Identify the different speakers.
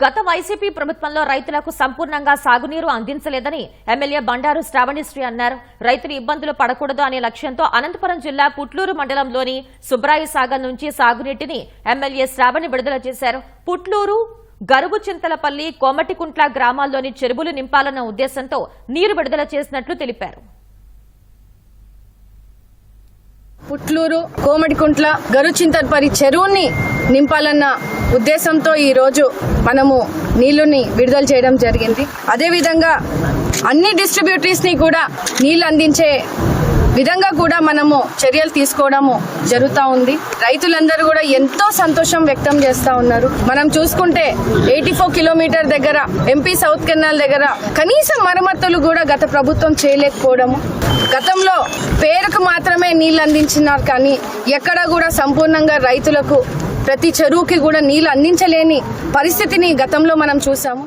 Speaker 1: గత వైసీపీ ప్రభుత్వంలో రైతులకు సంపూర్ణంగా సాగునీరు అందించలేదని ఎమ్మెల్యే బండారు శ్రావణిశ్రీ అన్నారు. రైతులు ఇబ్బందులు పడకూడదు అనే లక్ష్యంతో అనంతపురం జిల్లా పుట్లూరు మండలంలోని సుబ్రాయి సాగర్ నుంచి సాగునీటిని ఎమ్మెల్యే శ్రావణి విడుదల చేశారు. పుట్లూరు గరుగు చింతలపల్లి కోమటికుంట్ల గ్రామాల్లోని చెరువులు నింపాలన్న ఉద్దేశంతో నీరు విడుదల చేసినట్లు తెలిపారు.
Speaker 2: పుట్లూరు కోమటికుంట్ల గరుచింతర్పరి చెరువుని నింపాలన్న ఉద్దేశంతో ఈ రోజు మనము నీళ్ళుని విడుదల చేయడం జరిగింది. అదేవిధంగా అన్ని డిస్ట్రిబ్యూటరీస్ని కూడా నీళ్ళు అందించే విధంగా కూడా మనము చర్యలు తీసుకోవడము జరుగుతూ ఉంది. రైతులందరూ కూడా ఎంతో సంతోషం వ్యక్తం చేస్తా ఉన్నారు. మనం చూసుకుంటే ఎయిటీ ఫోర్ కిలోమీటర్ దగ్గర ఎంపీ సౌత్ కెనాల్ దగ్గర కనీసం మరమ్మతులు కూడా గత ప్రభుత్వం చేయలేకపోవడము. గతంలో పేరుకు మాత్రమే నీళ్ళు అందించినారు కానీ ఎక్కడ కూడా సంపూర్ణంగా రైతులకు ప్రతి చెరువుకి కూడా నీళ్ళు అందించలేని పరిస్థితిని గతంలో మనం చూసాము.